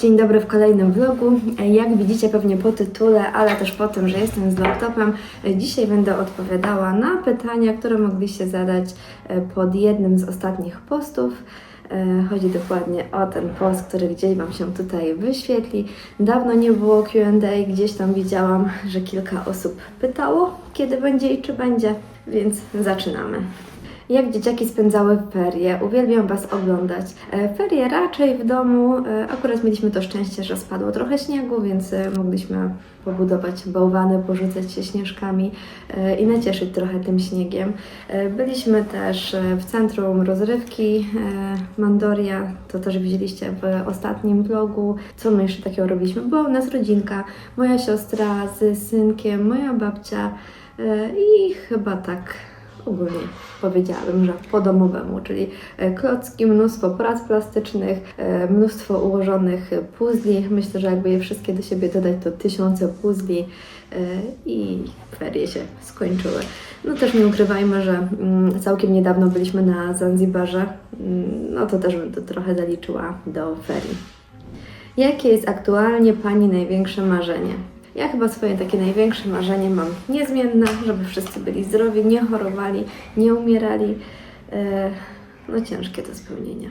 Dzień dobry w kolejnym vlogu. Jak widzicie pewnie po tytule, ale też po tym, że jestem z laptopem, dzisiaj będę odpowiadała na pytania, które mogliście zadać e, pod jednym z ostatnich postów. E, Chodzi dokładnie o ten post, który gdzieś Wam się tutaj wyświetli. Dawno nie było QA, gdzieś tam widziałam, że kilka osób pytało, kiedy będzie i czy będzie, więc zaczynamy. Jak dzieciaki spędzały ferie? Uwielbiam Was oglądać. E, Ferie raczej w domu. E, Akurat mieliśmy to szczęście, że spadło trochę śniegu, więc e, mogliśmy pobudować bałwany, porzucać się śnieżkami i nacieszyć trochę tym śniegiem. Byliśmy też w centrum rozrywki Mandoria, to też widzieliście w ostatnim vlogu. Co my jeszcze takiego robiliśmy? Była u nas rodzinka, moja siostra z synkiem, moja babcia i chyba tak ogólnie powiedziałabym, że po domowemu, czyli e, klocki, mnóstwo prac plastycznych, e, mnóstwo ułożonych puzli. Myślę, że jakby je wszystkie do siebie dodać, to tysiące puzli e, i ferie się skończyły. No też nie ukrywajmy, że mm, całkiem niedawno byliśmy na Zanzibarze, Mm, no to też bym to trochę zaliczyła do ferii. Jakie jest aktualnie Pani największe marzenie? Ja chyba swoje takie największe marzenie mam niezmienne, żeby wszyscy byli zdrowi, nie chorowali, nie umierali. E, No ciężkie do spełnienia,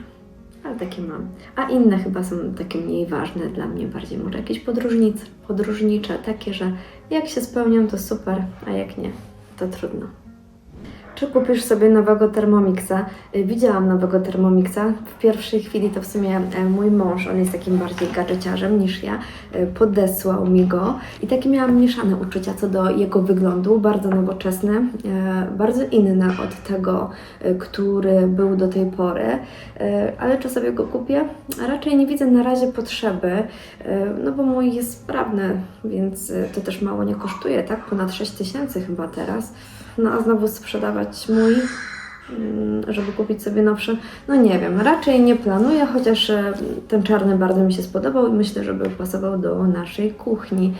ale takie mam. A inne chyba są takie mniej ważne dla mnie, bardziej może jakieś podróżnice, podróżnicze, takie, że jak się spełnią to super, a jak nie, to trudno. Czy kupisz sobie nowego Thermomixa? Y, Widziałam nowego Thermomixa. W pierwszej chwili to w sumie e, mój mąż, on jest takim bardziej gadżeciarzem niż ja, y, podesłał mi go i takie miałam mieszane uczucia co do jego wyglądu. Bardzo nowoczesny, e, bardzo inny od tego, e, który był do tej pory. E, Ale czy sobie go kupię? Raczej nie widzę na razie potrzeby, e, no bo mój jest sprawny, więc e, to też mało nie kosztuje, tak? Ponad 6 tysięcy chyba teraz. No a znowu sprzedawać mój, mm, żeby kupić sobie nowszy, no nie wiem, raczej nie planuję, chociaż e, ten czarny bardzo mi się spodobał i myślę, że by pasował do naszej kuchni.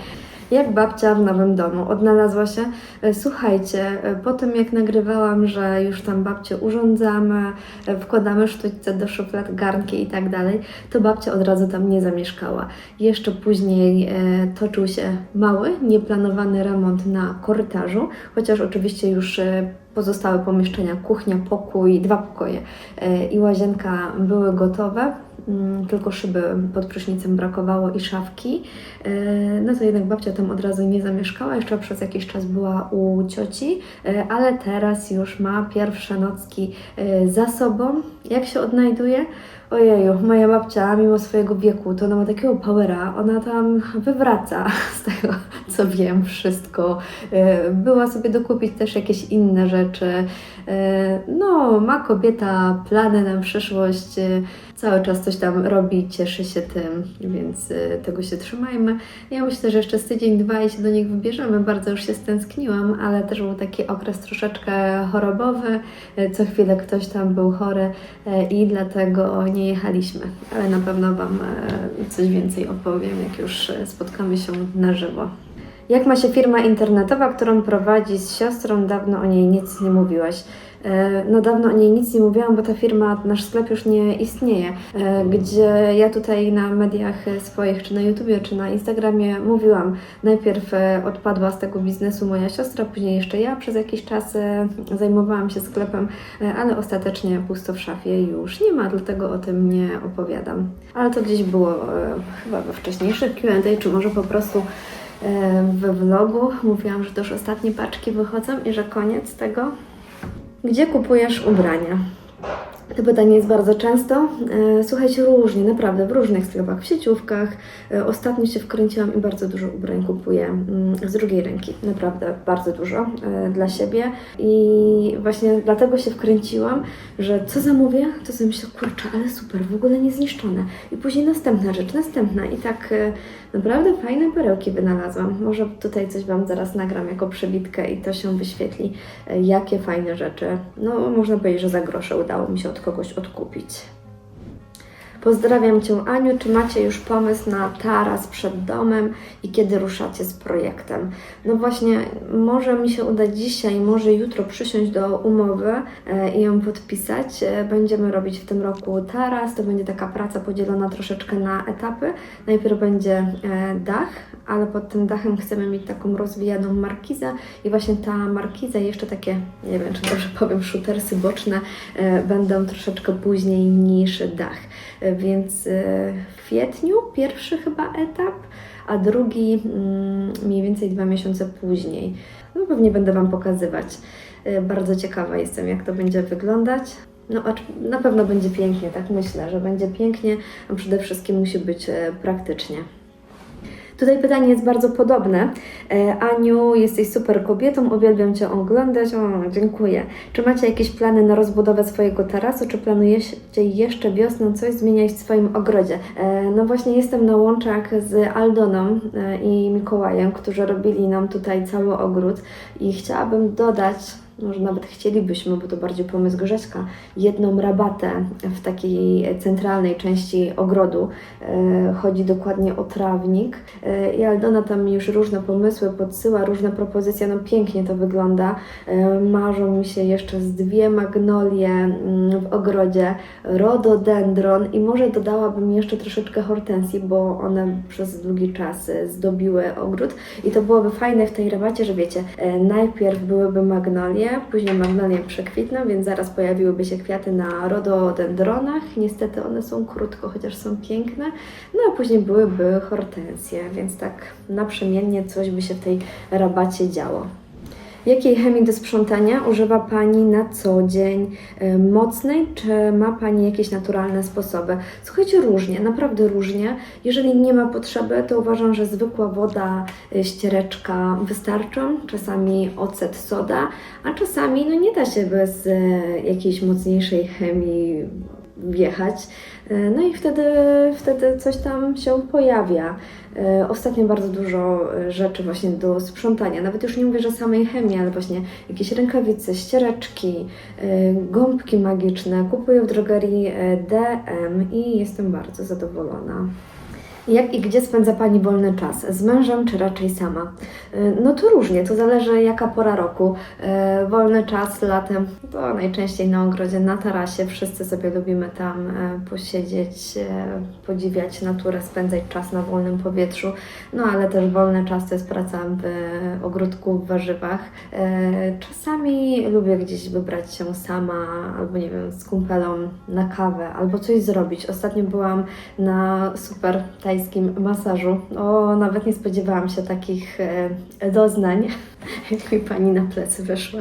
Jak babcia w nowym domu odnalazła się? E, Słuchajcie, e, po tym jak nagrywałam, że już tam babcię urządzamy, e, wkładamy sztućce do szuflad, garnki i tak dalej, to babcia od razu tam nie zamieszkała. Jeszcze później toczył się mały, nieplanowany remont na korytarzu, chociaż oczywiście już pozostałe pomieszczenia, kuchnia, pokój, dwa pokoje e, i łazienka były gotowe. Mm, Tylko szyby pod prysznicem brakowało i szafki. E, No to jednak babcia tam od razu nie zamieszkała. Jeszcze przez jakiś czas była u cioci, e, ale teraz już ma pierwsze nocki za sobą. Jak się odnajduje? Ojeju, moja babcia, mimo swojego wieku, to ona ma takiego powera, ona tam wywraca z tego, co wiem, wszystko. E, Była sobie dokupić też jakieś inne rzeczy. E, No, ma kobieta plany na przyszłość, e, cały czas coś tam robi, cieszy się tym, więc e, tego się trzymajmy. Ja myślę, że jeszcze z tydzień, dwa i się do nich wybierzemy. Bardzo już się stęskniłam, ale też był taki okres troszeczkę chorobowy. E, Co chwilę ktoś tam był chory e, i dlatego nie jechaliśmy. Ale na pewno Wam coś więcej opowiem, jak już spotkamy się na żywo. Jak ma się firma internetowa, którą prowadzi z siostrą? Dawno o niej nic nie mówiłaś. E, No dawno o niej nic nie mówiłam, bo ta firma, nasz sklep już nie istnieje, e, gdzie ja tutaj na mediach swoich, czy na YouTubie, czy na Instagramie mówiłam. Najpierw e, odpadła z tego biznesu moja siostra, później jeszcze ja przez jakiś czas zajmowałam się sklepem, ale ostatecznie pusto w szafie już nie ma, dlatego o tym nie opowiadam. Ale to gdzieś było chyba we wcześniejszych Q&A, czy może po prostu we vlogu. Mówiłam, że to już ostatnie paczki wychodzą i że koniec tego. Gdzie kupujesz ubrania? To pytanie jest bardzo często. E, Słuchajcie, różnie, naprawdę, w różnych sklepach, w sieciówkach. E, Ostatnio się wkręciłam i bardzo dużo ubrań kupuję mm, z drugiej ręki. Naprawdę bardzo dużo e, dla siebie. I właśnie dlatego się wkręciłam, że co zamówię, to sobie myślę, kurczę, ale super, w ogóle niezniszczone. I później następna rzecz, następna. I tak naprawdę fajne perełki wynalazłam. Może tutaj coś Wam zaraz nagram jako przebitkę i to się wyświetli, jakie fajne rzeczy. No, można powiedzieć, że za grosze udało mi się kogoś odkupić. Pozdrawiam Cię Aniu, czy macie już pomysł na taras przed domem i kiedy ruszacie z projektem? No właśnie, może mi się uda dzisiaj, może jutro przysiąść do umowy e, i ją podpisać. E, Będziemy robić w tym roku taras, to będzie taka praca podzielona troszeczkę na etapy. Najpierw będzie e, dach, ale pod tym dachem chcemy mieć taką rozwijaną markizę i właśnie ta markiza jeszcze takie, nie wiem czy dobrze powiem, szutersy boczne będą troszeczkę później niż dach. Więc e, w kwietniu pierwszy chyba etap, a drugi mm, mniej więcej dwa miesiące później. No pewnie będę Wam pokazywać. E, Bardzo ciekawa jestem, jak to będzie wyglądać. No, na pewno będzie pięknie, tak myślę, że będzie pięknie, a przede wszystkim musi być e, praktycznie. Tutaj pytanie jest bardzo podobne. E, Aniu, jesteś super kobietą, uwielbiam Cię oglądać. O, dziękuję. Czy macie jakieś plany na rozbudowę swojego tarasu, czy planujecie jeszcze wiosną coś zmieniać w swoim ogrodzie? E, No właśnie jestem na łączach z Aldoną e, i Mikołajem, którzy robili nam tutaj cały ogród i chciałabym dodać, może nawet chcielibyśmy, bo to bardziej pomysł Grześka, jedną rabatę w takiej centralnej części ogrodu. E, Chodzi dokładnie o trawnik. E, I Aldona tam już różne pomysły podsyła, różne propozycje. No pięknie to wygląda. E, Marzą mi się jeszcze z dwie magnolie mm, w ogrodzie, rododendron i może dodałabym jeszcze troszeczkę hortensji, bo one przez długi czas zdobiły ogród. I to byłoby fajne w tej rabacie, że wiecie, najpierw byłyby magnolie, później magnolie przekwitną, więc zaraz pojawiłyby się kwiaty na rododendronach. Niestety one są krótko, chociaż są piękne. No a później byłyby hortensje, więc tak naprzemiennie coś by się w tej rabacie działo. Jakiej chemii do sprzątania używa Pani na co dzień? E, Mocnej, czy ma Pani jakieś naturalne sposoby? Słuchajcie, różnie, naprawdę różnie. Jeżeli nie ma potrzeby, to uważam, że zwykła woda, e, ściereczka wystarczą. Czasami ocet, soda, a czasami no nie da się bez e, jakiejś mocniejszej chemii wjechać. E, No i wtedy, wtedy coś tam się pojawia. E, Ostatnio bardzo dużo e, rzeczy właśnie do sprzątania. Nawet już nie mówię, że samej chemii, ale właśnie jakieś rękawice, ściereczki, gąbki magiczne. Kupuję w drogerii DM i jestem bardzo zadowolona. Jak i gdzie spędza Pani wolny czas? Z mężem czy raczej sama? Y, No to różnie, to zależy jaka pora roku. Y, Wolny czas latem to najczęściej na ogrodzie, na tarasie. Wszyscy sobie lubimy tam e, posiedzieć, podziwiać naturę, spędzać czas na wolnym powietrzu. No ale też wolny czas to jest praca w ogródku, w warzywach. Czasami lubię gdzieś wybrać się sama albo nie wiem, z kumpelą na kawę albo coś zrobić. Ostatnio byłam na super tajskim masażu. O, nawet nie spodziewałam się takich e, doznań, jak mi pani na plecy wyszła.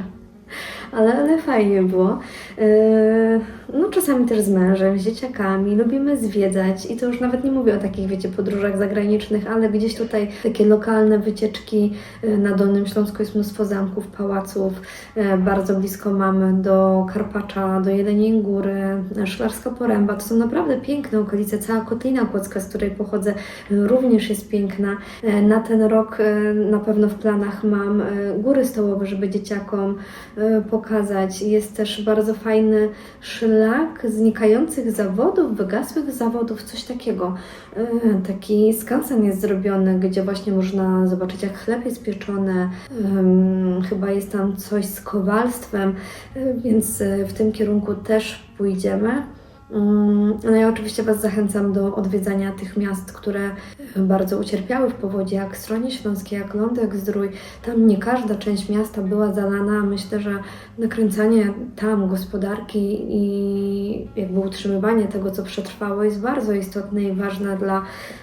Ale, ale fajnie było. E, No czasami też z mężem, z dzieciakami. Lubimy zwiedzać i to już nawet nie mówię o takich, wiecie, podróżach zagranicznych, ale gdzieś tutaj takie lokalne wycieczki. E, Na Dolnym Śląsku jest mnóstwo zamków, pałaców. E, Bardzo blisko mamy do Karpacza, do Jeleniej Góry, e, Szklarska Poręba. To są naprawdę piękne okolice. Cała Kotlina Kłodzka, z której pochodzę, również jest piękna. Na ten rok na pewno w planach mam góry stołowe, żeby dzieciakom pokazać. Jest też bardzo fajny szlak znikających zawodów, wygasłych zawodów, coś takiego. E, Taki skansen jest zrobiony, gdzie właśnie można zobaczyć, jak chleb jest pieczony. Chyba jest tam coś z kowalstwem, e, więc e, w tym kierunku też pójdziemy. Mm, No ja oczywiście Was zachęcam do odwiedzania tych miast, które e, bardzo ucierpiały w powodzie, jak Stronie Śląskie, jak Lądek Zdrój. Tam nie każda część miasta była zalana. Myślę, że nakręcanie tam gospodarki i jakby utrzymywanie tego, co przetrwało, jest bardzo istotne i ważne dla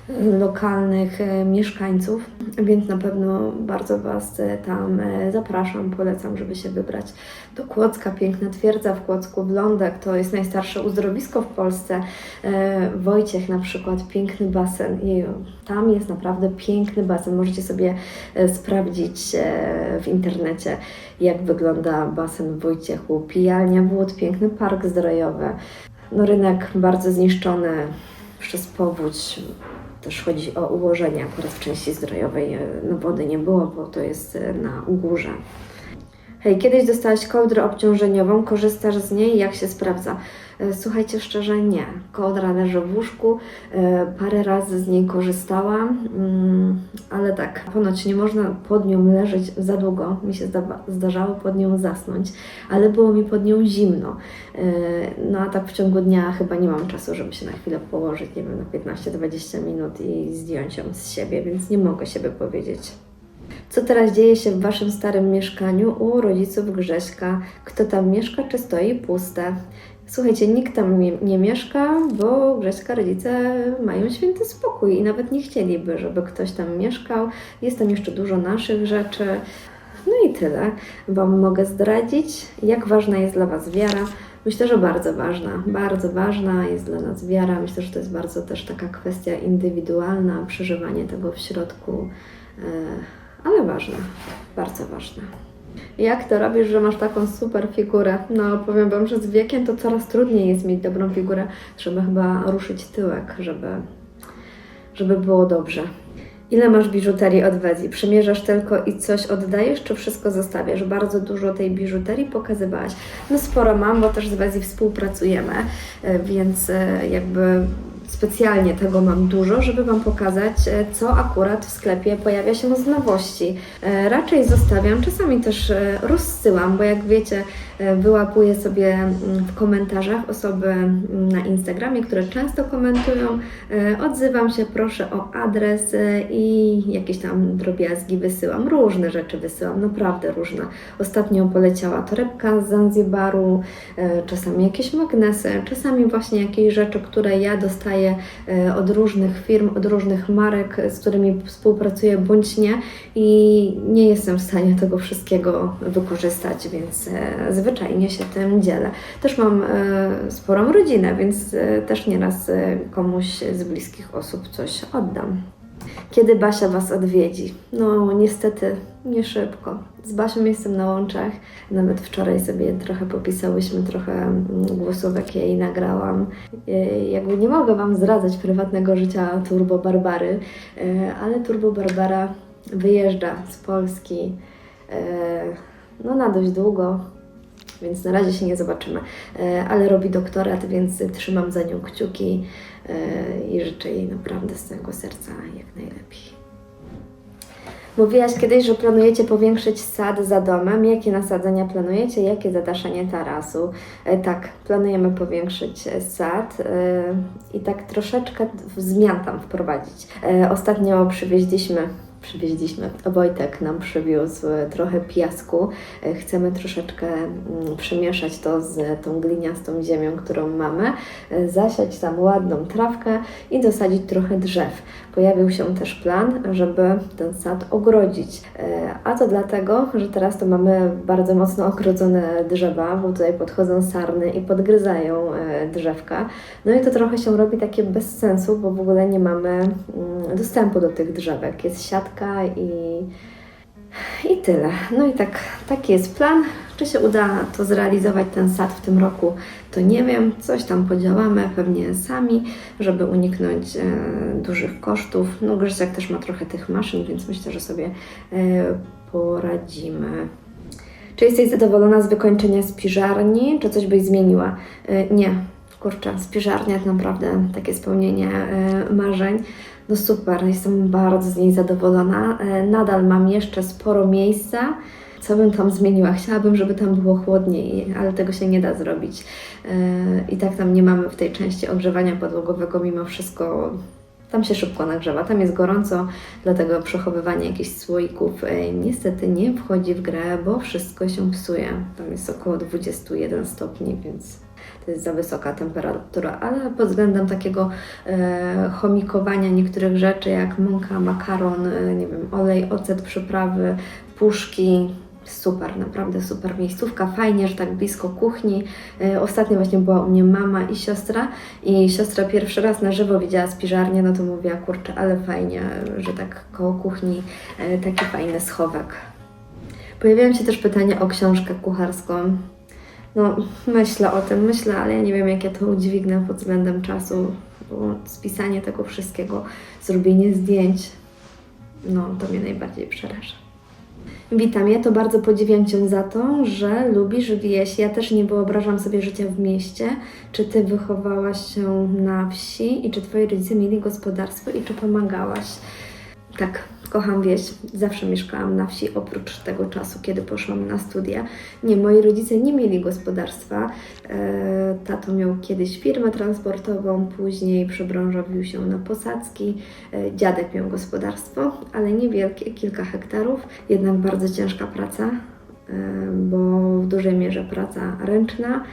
e, lokalnych e, mieszkańców, więc na pewno bardzo Was tam zapraszam, polecam, żeby się wybrać do Kłodzka. Piękna twierdza w Kłodzku, w Lądek, to jest najstarsze uzdrowisko w Polsce. E, Wojciech na przykład, piękny basen. Jeju, tam jest naprawdę piękny basen. Możecie sobie e, sprawdzić e, w internecie, jak wygląda basen w Wojciechu. Pijalnia wód, piękny park zdrojowy. No rynek bardzo zniszczony przez powódź. Też chodzi o ułożenie akurat w części zdrojowej. No wody nie było, bo to jest na górze. Hej, kiedyś dostałaś kołdrę obciążeniową, korzystasz z niej, jak się sprawdza? E, Słuchajcie, szczerze nie. Kołdra leży w łóżku, e, parę razy z niej korzystałam, mm, ale tak, ponoć nie można pod nią leżeć za długo. Mi się zda- zdarzało pod nią zasnąć, ale było mi pod nią zimno. E, No a tak w ciągu dnia chyba nie mam czasu, żeby się na chwilę położyć, nie wiem, na 15-20 minut i zdjąć ją z siebie, więc nie mogę siebie powiedzieć. Co teraz dzieje się w Waszym starym mieszkaniu u rodziców Grześka? Kto tam mieszka, czy stoi puste? Słuchajcie, nikt tam nie, nie mieszka, bo Grześka rodzice mają święty spokój i nawet nie chcieliby, żeby ktoś tam mieszkał. Jest tam jeszcze dużo naszych rzeczy. No i tyle. Wam mogę zdradzić, jak ważna jest dla Was wiara. Myślę, że bardzo ważna, bardzo ważna jest dla nas wiara. Myślę, że to jest bardzo też taka kwestia indywidualna, przeżywanie tego w środku, e, ale ważna, bardzo ważna. Jak to robisz, że masz taką super figurę? No, powiem Wam, że z wiekiem to coraz trudniej jest mieć dobrą figurę. Trzeba chyba ruszyć tyłek, żeby, żeby było dobrze. Ile masz biżuterii od Wezi? Przymierzasz tylko i coś oddajesz, czy wszystko zostawiasz? Bardzo dużo tej biżuterii pokazywałaś. No sporo mam, bo też z Wezi współpracujemy, e, więc e, jakby specjalnie tego mam dużo, żeby Wam pokazać, e, co akurat w sklepie pojawia się z nowości. E, Raczej zostawiam, czasami też e, rozsyłam, bo jak wiecie, wyłapuję sobie mm, w komentarzach osoby mm, na Instagramie, które często komentują. E, Odzywam się, proszę o adres e, i jakieś tam drobiazgi wysyłam. Różne rzeczy wysyłam, naprawdę różne. Ostatnio poleciała torebka z Zanzibaru, e, czasami jakieś magnesy, czasami właśnie jakieś rzeczy, które ja dostaję e, od różnych firm, od różnych marek, z którymi współpracuję bądź nie i nie jestem w stanie tego wszystkiego wykorzystać, więc e, zwyczajnie się tym dzielę. Też mam e, sporą rodzinę, więc e, też nieraz e, komuś z bliskich osób coś oddam. Kiedy Basia Was odwiedzi? No, niestety nie szybko. Z Basią jestem na łączach. Nawet wczoraj sobie trochę popisałyśmy, trochę mm, głosówek jej nagrałam. Jakby nie mogę Wam zdradzać prywatnego życia Turbo Barbary, ale Turbo Barbara wyjeżdża z Polski no na dość długo, więc na razie się nie zobaczymy. E, Ale robi doktorat, więc trzymam za nią kciuki e, i życzę jej naprawdę z całego serca jak najlepiej. Mówiłaś kiedyś, że planujecie powiększyć sad za domem. Jakie nasadzenia planujecie? Jakie zadaszenie tarasu? E, Tak, planujemy powiększyć sad i tak troszeczkę zmian tam wprowadzić. Ostatnio przywieźliśmy przywieźliśmy. Wojtek nam przywiózł e, trochę piasku. E, Chcemy troszeczkę mm, przemieszać to z tą gliniastą ziemią, którą mamy, e, zasiać tam ładną trawkę i dosadzić trochę drzew. Pojawił się też plan, żeby ten sad ogrodzić. A to dlatego, że teraz to mamy bardzo mocno ogrodzone drzewa, bo tutaj podchodzą sarny i podgryzają drzewka. No i to trochę się robi takie bez sensu, bo w ogóle nie mamy mm, dostępu do tych drzewek. Jest siatka i, i tyle. No i tak, taki jest plan. Czy się uda to zrealizować ten sad w tym roku, to nie wiem. Coś tam podziałamy pewnie sami, żeby uniknąć e, dużych kosztów. No Grzesiek też ma trochę tych maszyn, więc myślę, że sobie e, poradzimy. Czy jesteś zadowolona z wykończenia spiżarni? Czy coś byś zmieniła? E, Nie, kurczę, spiżarnia to naprawdę takie spełnienie e, marzeń. No super, jestem bardzo z niej zadowolona. E, Nadal mam jeszcze sporo miejsca. Co bym tam zmieniła? Chciałabym, żeby tam było chłodniej, ale tego się nie da zrobić. E, I tak tam nie mamy w tej części ogrzewania podłogowego, mimo wszystko tam się szybko nagrzewa, tam jest gorąco, dlatego przechowywanie jakichś słoików e, niestety nie wchodzi w grę, bo wszystko się psuje. Tam jest około 21 stopni, więc to jest za wysoka temperatura, ale pod względem takiego e, chomikowania niektórych rzeczy, jak mąka, makaron, e, nie wiem, olej, ocet, przyprawy, puszki, super, naprawdę super miejscówka, fajnie, że tak blisko kuchni. E, Ostatnio właśnie była u mnie mama i siostra i siostra pierwszy raz na żywo widziała spiżarnię, no to mówiła, kurczę, ale fajnie, że tak koło kuchni e, taki fajny schowek. Pojawiają się też pytania o książkę kucharską. No, myślę o tym, myślę, ale ja nie wiem, jak ja to udźwignę pod względem czasu, bo spisanie tego wszystkiego, zrobienie zdjęć, no, to mnie najbardziej przeraża. Witam, ja to bardzo podziwiam Cię za to, że lubisz wieś. Ja też nie wyobrażam sobie życia w mieście. Czy Ty wychowałaś się na wsi i czy Twoi rodzice mieli gospodarstwo i czy pomagałaś? Tak, kocham wieś. Zawsze mieszkałam na wsi, oprócz tego czasu, kiedy poszłam na studia. Nie, moi rodzice nie mieli gospodarstwa. E, Tato miał kiedyś firmę transportową, później przebranżowił się na posadzki. E, Dziadek miał gospodarstwo, ale niewielkie, kilka hektarów. Jednak bardzo ciężka praca, e, bo w dużej mierze praca ręczna.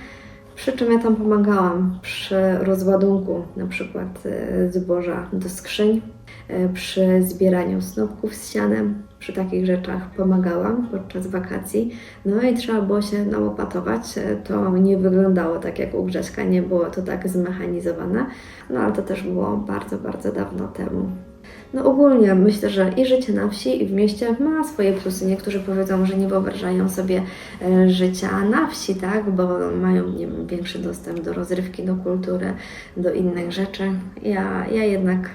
Przy czym ja tam pomagałam przy rozładunku na przykład zboża do skrzyń, przy zbieraniu snopków z sianem, przy takich rzeczach pomagałam podczas wakacji. No i trzeba było się nałopatować. E, To nie wyglądało tak jak u Grześka, nie było to tak zmechanizowane, no ale to też było bardzo, bardzo dawno temu. No ogólnie myślę, że i życie na wsi i w mieście ma swoje plusy. Niektórzy powiedzą, że nie wyobrażają sobie e, życia na wsi, tak, bo mają nie wiem, większy dostęp do rozrywki, do kultury, do innych rzeczy. Ja, ja jednak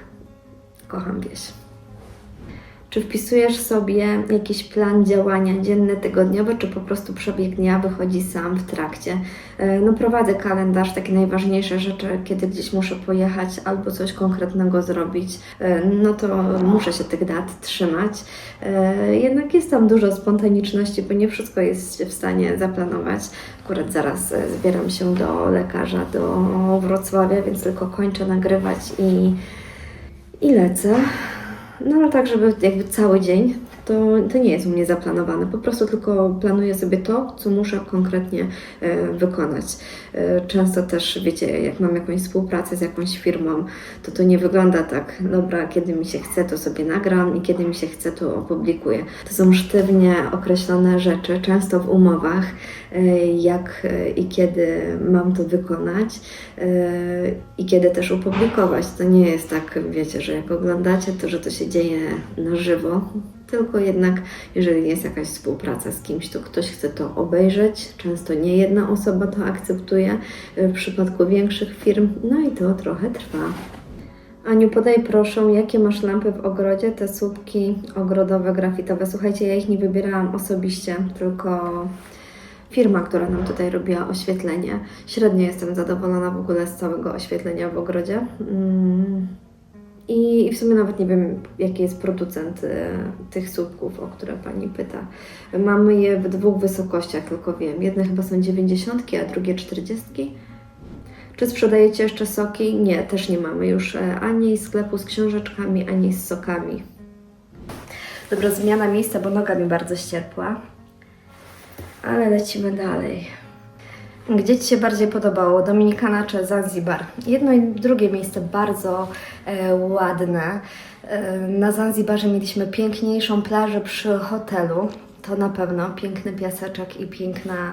kocham wieś. Czy wpisujesz sobie jakiś plan działania dzienny, tygodniowy, czy po prostu przebieg dnia wychodzi sam w trakcie? E, No prowadzę kalendarz, takie najważniejsze rzeczy, kiedy gdzieś muszę pojechać albo coś konkretnego zrobić, e, no to muszę się tych dat trzymać. E, Jednak jest tam dużo spontaniczności, bo nie wszystko jest się w stanie zaplanować. Akurat zaraz zbieram się do lekarza do Wrocławia, więc tylko kończę nagrywać i, i lecę. No ale tak, żeby jakby cały dzień, to, to nie jest u mnie zaplanowane. Po prostu tylko planuję sobie to, co muszę konkretnie e, wykonać. E, często też, wiecie, jak mam jakąś współpracę z jakąś firmą, to to nie wygląda tak, dobra, kiedy mi się chce, to sobie nagram i kiedy mi się chce, to opublikuję. To są sztywnie określone rzeczy, często w umowach, e, jak i kiedy mam to wykonać i kiedy też opublikować. To nie jest tak, wiecie, że jak oglądacie, to że to się dzieje na żywo, tylko jednak, jeżeli jest jakaś współpraca z kimś, to ktoś chce to obejrzeć. Często nie jedna osoba to akceptuje. W przypadku większych firm, no i to trochę trwa. Aniu, podaj proszę, jakie masz lampy w ogrodzie, te słupki ogrodowe, grafitowe. Słuchajcie, ja ich nie wybierałam osobiście, tylko firma, która nam tutaj robiła oświetlenie. Średnio jestem zadowolona w ogóle z całego oświetlenia w ogrodzie. Mm. I w sumie nawet nie wiem, jaki jest producent e, tych słupków, o które Pani pyta. Mamy je w dwóch wysokościach, tylko wiem. Jedne chyba są 90, a drugie 40. Czy sprzedajecie jeszcze soki? Nie, też nie mamy już e, ani sklepu z książeczkami, ani z sokami. Dobra, zmiana miejsca, bo noga mi bardzo ścierpła. Ale lecimy dalej. Gdzie Ci się bardziej podobało, Dominikana czy Zanzibar? Jedno i drugie miejsce bardzo e, ładne. E, na Zanzibarze mieliśmy piękniejszą plażę przy hotelu. To na pewno piękny piaseczek i piękna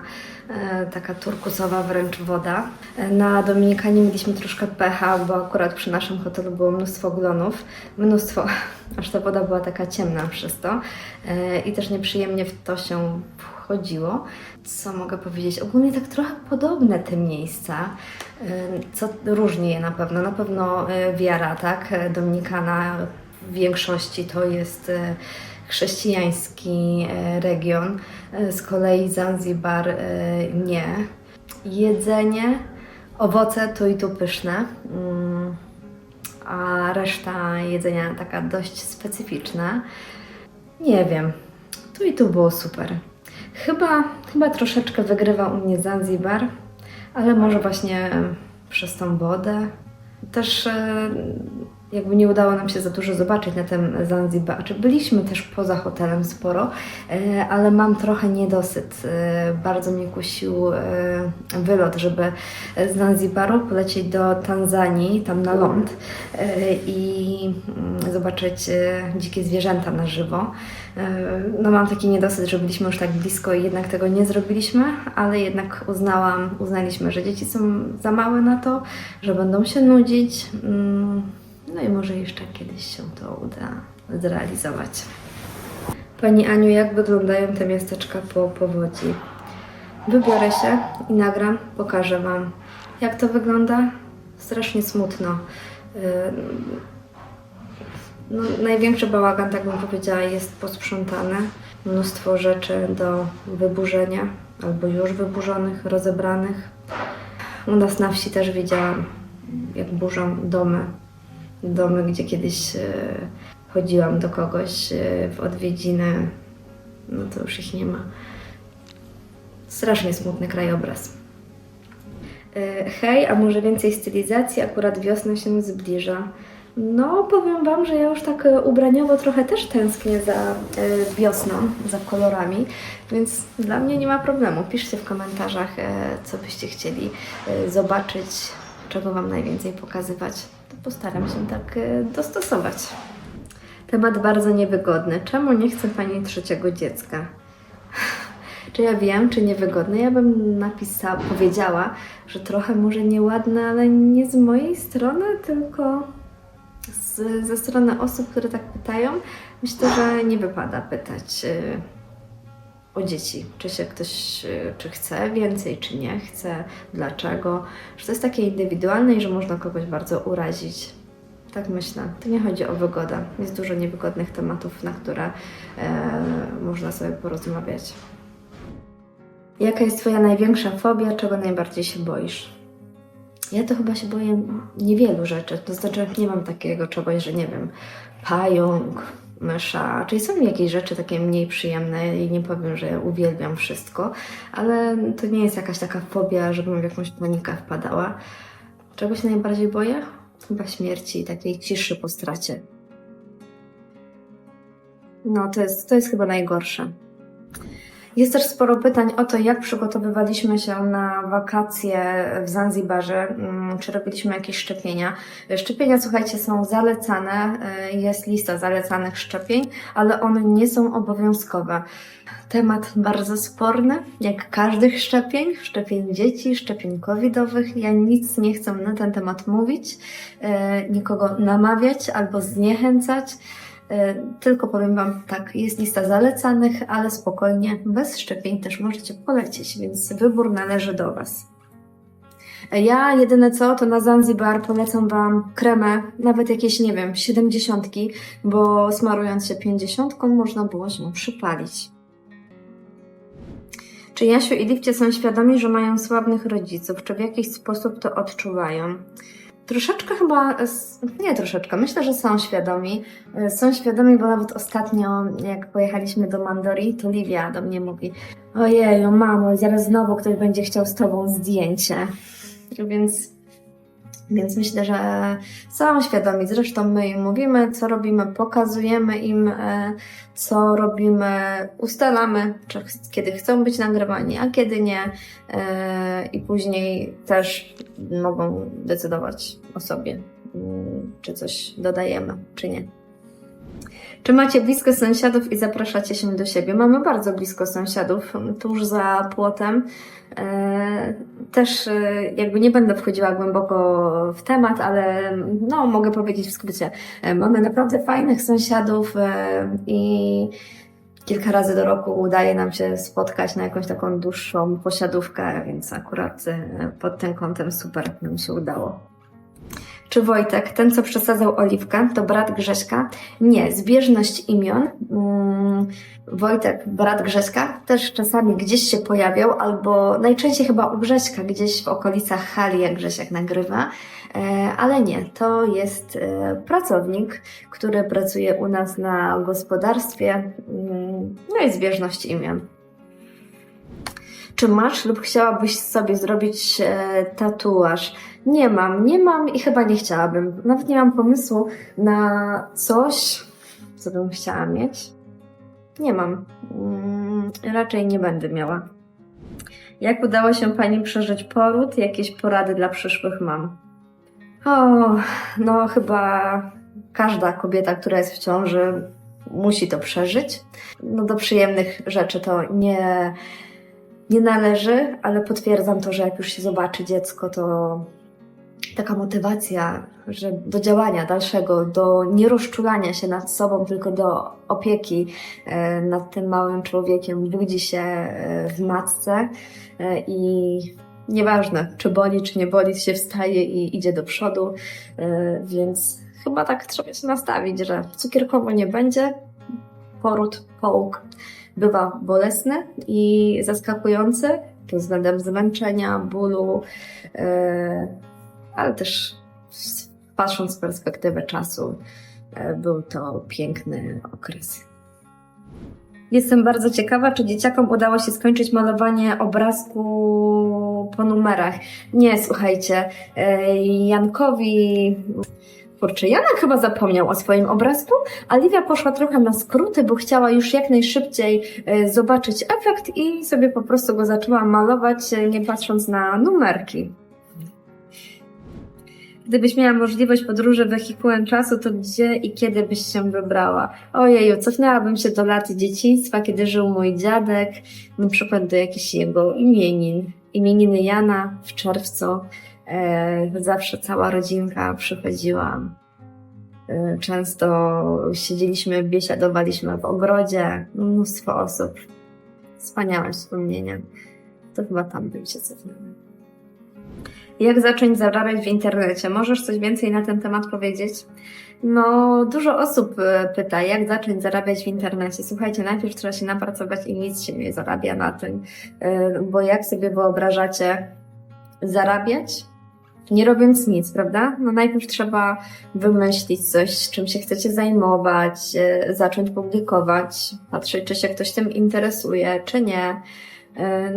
e, taka turkusowa wręcz woda. E, Na Dominikanie mieliśmy troszkę pecha, bo akurat przy naszym hotelu było mnóstwo glonów. Mnóstwo, aż ta woda była taka ciemna przez to. E, I też nieprzyjemnie w to się wchodziło. Co mogę powiedzieć? Ogólnie tak trochę podobne te miejsca. E, Co różni je na pewno? Na pewno e, wiara, tak? E, Dominikana w większości to jest e, chrześcijański e, region, E, z kolei Zanzibar e, nie. Jedzenie, owoce tu i tu pyszne, mm, a reszta jedzenia taka dość specyficzna. Nie wiem, tu i tu było super. Chyba, chyba troszeczkę wygrywa u mnie Zanzibar, ale może właśnie przez tą wodę. Też jakby nie udało nam się za dużo zobaczyć na tym Zanzibar. Czy byliśmy też poza hotelem sporo, e, ale mam trochę niedosyt. E, Bardzo mnie kusił e, wylot, żeby z Zanzibaru polecieć do Tanzanii, tam na ląd i mm, zobaczyć dzikie zwierzęta na żywo. No mam taki niedosyt, że byliśmy już tak blisko i jednak tego nie zrobiliśmy, ale jednak uznałam, uznaliśmy, że dzieci są za małe na to, że będą się nudzić. No i może jeszcze kiedyś się to uda zrealizować. Pani Aniu, jak wyglądają te miasteczka po powodzi? Wybiorę się i nagram, pokażę Wam, jak to wygląda. Strasznie smutno. Ym, No, największy bałagan, tak bym powiedziała, jest posprzątany. mnóstwo rzeczy do wyburzenia, albo już wyburzonych, rozebranych. U nas na wsi też widziałam, jak burzą domy. Domy, gdzie kiedyś e, chodziłam do kogoś e, w odwiedziny, no to już ich nie ma. Strasznie smutny krajobraz. E, Hej, a może więcej stylizacji? Akurat wiosna się zbliża. No, powiem Wam, że ja już tak ubraniowo trochę też tęsknię za wiosną, za kolorami, więc dla mnie nie ma problemu. Piszcie w komentarzach, co byście chcieli zobaczyć, czego Wam najwięcej pokazywać. To postaram się tak e, dostosować. Temat bardzo niewygodny. Czemu nie chce Pani trzeciego dziecka? Czy ja wiem, czy niewygodne? Ja bym napisała, powiedziała, że trochę może nieładne, ale nie z mojej strony, tylko z, ze strony osób, które tak pytają. Myślę, że nie wypada pytać y, o dzieci, czy się ktoś, y, czy chce więcej, czy nie chce, dlaczego. Że to jest takie indywidualne i że można kogoś bardzo urazić. Tak myślę. To nie chodzi o wygodę. Jest dużo niewygodnych tematów, na które e, można sobie porozmawiać. Jaka jest Twoja największa fobia, czego najbardziej się boisz? Ja to chyba się boję niewielu rzeczy. To znaczy, nie mam takiego czegoś, że nie wiem, pająk, mysza. Czyli są jakieś rzeczy takie mniej przyjemne i nie powiem, że uwielbiam wszystko, ale to nie jest jakaś taka fobia, żebym w jakąś panikę wpadała. Czego się najbardziej boję? Chyba śmierci takiej ciszy po stracie. No, to jest, to jest chyba najgorsze. Jest też sporo pytań o to, jak przygotowywaliśmy się na wakacje w Zanzibarze, mm, czy robiliśmy jakieś szczepienia. Szczepienia, słuchajcie, są zalecane, y, jest lista zalecanych szczepień, ale one nie są obowiązkowe. Temat bardzo sporny, jak każdych szczepień, szczepień dzieci, szczepień covidowych. Ja nic nie chcę na ten temat mówić, y, nikogo namawiać albo zniechęcać. E, Tylko powiem Wam tak, jest lista zalecanych, ale spokojnie, bez szczepień też możecie polecieć, więc wybór należy do Was. E, Ja jedyne co, to na Zanzibar polecam Wam kremę, nawet jakieś, nie wiem, 70, bo smarując się 50, można było się przypalić. Czy Jasiu i Lipcie są świadomi, że mają słabnych rodziców? Czy w jakiś sposób to odczuwają? Troszeczkę chyba, nie troszeczkę, myślę, że są świadomi. E, Są świadomi, bo nawet ostatnio, jak pojechaliśmy do Mandori, to Livia do mnie mówi: Ojeju, mamo, zaraz znowu ktoś będzie chciał z tobą zdjęcie. Więc, więc myślę, że są świadomi. Zresztą my im mówimy, co robimy, pokazujemy im, e, co robimy, ustalamy, czy, kiedy chcą być nagrywani, a kiedy nie. E, I później też mogą decydować o sobie, mm, czy coś dodajemy, czy nie. Czy macie blisko sąsiadów i zapraszacie się do siebie? Mamy bardzo blisko sąsiadów, tuż za płotem. E, Też e, jakby nie będę wchodziła głęboko w temat, ale no, mogę powiedzieć w skrócie. E, Mamy naprawdę fajnych sąsiadów i kilka razy do roku udaje nam się spotkać na jakąś taką dłuższą posiadówkę, więc akurat pod tym kątem super nam się udało. Czy Wojtek, ten co przesadzał oliwkę, to brat Grześka? Nie, zbieżność imion. Mm, Wojtek, brat Grześka, też czasami gdzieś się pojawiał, albo najczęściej chyba u Grześka, gdzieś w okolicach hali, jak Grzesiek nagrywa. E, Ale nie, to jest e, pracownik, który pracuje u nas na gospodarstwie. Mm, No i zbieżność imion. Czy masz lub chciałabyś sobie zrobić e, tatuaż? Nie mam, nie mam i chyba nie chciałabym. Nawet nie mam pomysłu na coś, co bym chciała mieć. Nie mam. Mm, raczej nie będę miała. Jak udało się Pani przeżyć poród? Jakieś porady dla przyszłych mam? O, no chyba każda kobieta, która jest w ciąży, musi to przeżyć. No do przyjemnych rzeczy to nie, nie należy, ale potwierdzam to, że jak już się zobaczy dziecko, to taka motywacja, że do działania dalszego, do nierozczulania się nad sobą, tylko do opieki e, nad tym małym człowiekiem budzi się e, w matce e, i nieważne, czy boli, czy nie boli, się wstaje i idzie do przodu, więc chyba tak trzeba się nastawić, że cukierkowo nie będzie, poród, połóg, bywa bolesny i zaskakujący pod względem zmęczenia, bólu, ale też patrząc z perspektywy czasu, e, był to piękny okres. Jestem bardzo ciekawa, czy dzieciakom udało się skończyć malowanie obrazku po numerach. Nie, słuchajcie, e, Jankowi. Kurczę, Janek chyba zapomniał o swoim obrazku, a Livia poszła trochę na skróty, bo chciała już jak najszybciej e, zobaczyć efekt i sobie po prostu go zaczęła malować, nie patrząc na numerki. Gdybyś miała możliwość podróży wehikułem czasu, to gdzie i kiedy byś się wybrała? Ojeju, cofnęłabym się do lat dzieciństwa, kiedy żył mój dziadek, na przykład do jakichś jego imienin. Imieniny Jana w czerwcu. E, zawsze cała rodzinka przychodziła. E, często siedzieliśmy, biesiadowaliśmy w ogrodzie. Mnóstwo osób. Wspaniałe wspomnienia. To chyba tam bym się cofnęła. Jak zacząć zarabiać w internecie? Możesz coś więcej na ten temat powiedzieć? No, dużo osób e, pyta, jak zacząć zarabiać w internecie. Słuchajcie, najpierw trzeba się napracować i nic się nie zarabia na tym, E, bo jak sobie wyobrażacie zarabiać, nie robiąc nic, prawda? No najpierw trzeba wymyślić coś, czym się chcecie zajmować, e, zacząć publikować, patrzeć, czy się ktoś tym interesuje, czy nie.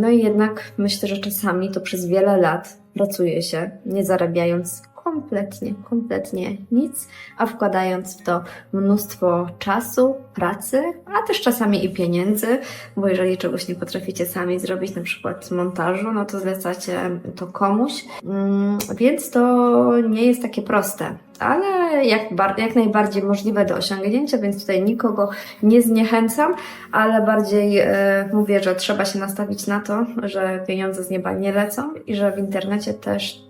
No i jednak myślę, że czasami to przez wiele lat pracuje się, nie zarabiając kompletnie, kompletnie nic, a wkładając w to mnóstwo czasu, pracy, a też czasami i pieniędzy, bo jeżeli czegoś nie potraficie sami zrobić, na przykład montażu, no to zlecacie to komuś, Mm, więc to nie jest takie proste. Ale jak, jak najbardziej możliwe do osiągnięcia, więc tutaj nikogo nie zniechęcam, ale bardziej e, mówię, że trzeba się nastawić na to, że pieniądze z nieba nie lecą i że w internecie też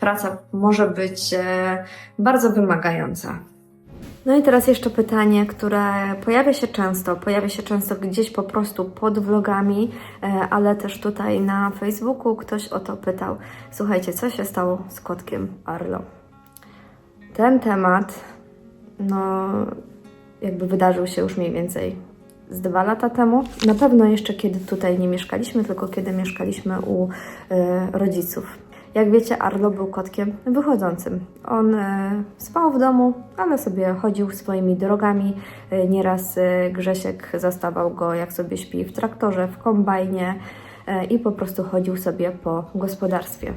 praca może być e, bardzo wymagająca. No i teraz jeszcze pytanie, które pojawia się często, pojawia się często gdzieś po prostu pod vlogami, e, ale też tutaj na Facebooku ktoś o to pytał. Słuchajcie, co się stało z kotkiem Arlo? Ten temat, no, jakby wydarzył się już mniej więcej z dwa lata temu. Na pewno jeszcze kiedy tutaj nie mieszkaliśmy, tylko kiedy mieszkaliśmy u e, rodziców. Jak wiecie, Arlo był kotkiem wychodzącym. On e, spał w domu, ale sobie chodził swoimi drogami. E, nieraz e, Grzesiek zastawał go, jak sobie śpi w traktorze, w kombajnie i po prostu chodził sobie po gospodarstwie.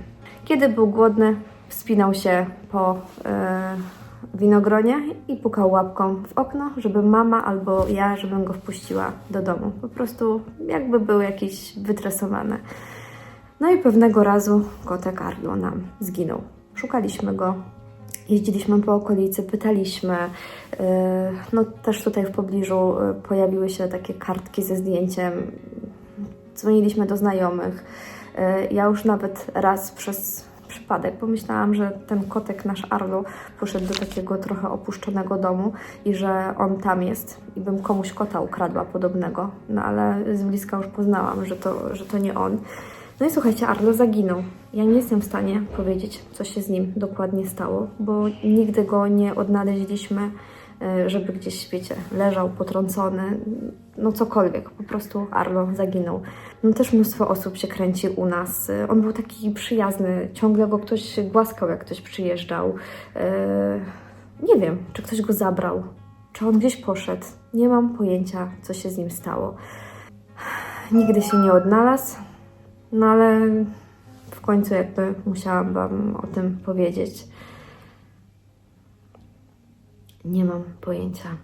Kiedy był głodny, wspinał się po winogronie i pukał łapką w okno, żeby mama albo ja, żebym go wpuściła do domu. Po prostu jakby był jakiś wytresowany. No i pewnego razu kotek Arlo nam zginął. Szukaliśmy go, jeździliśmy po okolicy, pytaliśmy. Yy, No też tutaj w pobliżu yy, pojawiły się takie kartki ze zdjęciem. Dzwoniliśmy do znajomych. Yy, Ja już nawet raz przez przypadek pomyślałam, że ten kotek nasz Arlo poszedł do takiego trochę opuszczonego domu i że on tam jest i bym komuś kota ukradła podobnego. No ale z bliska już poznałam, że to, że to nie on. No i słuchajcie, Arlo zaginął. Ja nie jestem w stanie powiedzieć, co się z nim dokładnie stało, bo nigdy go nie odnaleźliśmy, e, żeby gdzieś, wiecie, leżał potrącony, no cokolwiek, po prostu Arlo zaginął. No też mnóstwo osób się kręci u nas. E, On był taki przyjazny, ciągle go ktoś głaskał, jak ktoś przyjeżdżał. E, Nie wiem, czy ktoś go zabrał, czy on gdzieś poszedł. Nie mam pojęcia, co się z nim stało. Nigdy się nie odnalazł. No ale w końcu jakby musiałam Wam o tym powiedzieć. Nie mam pojęcia.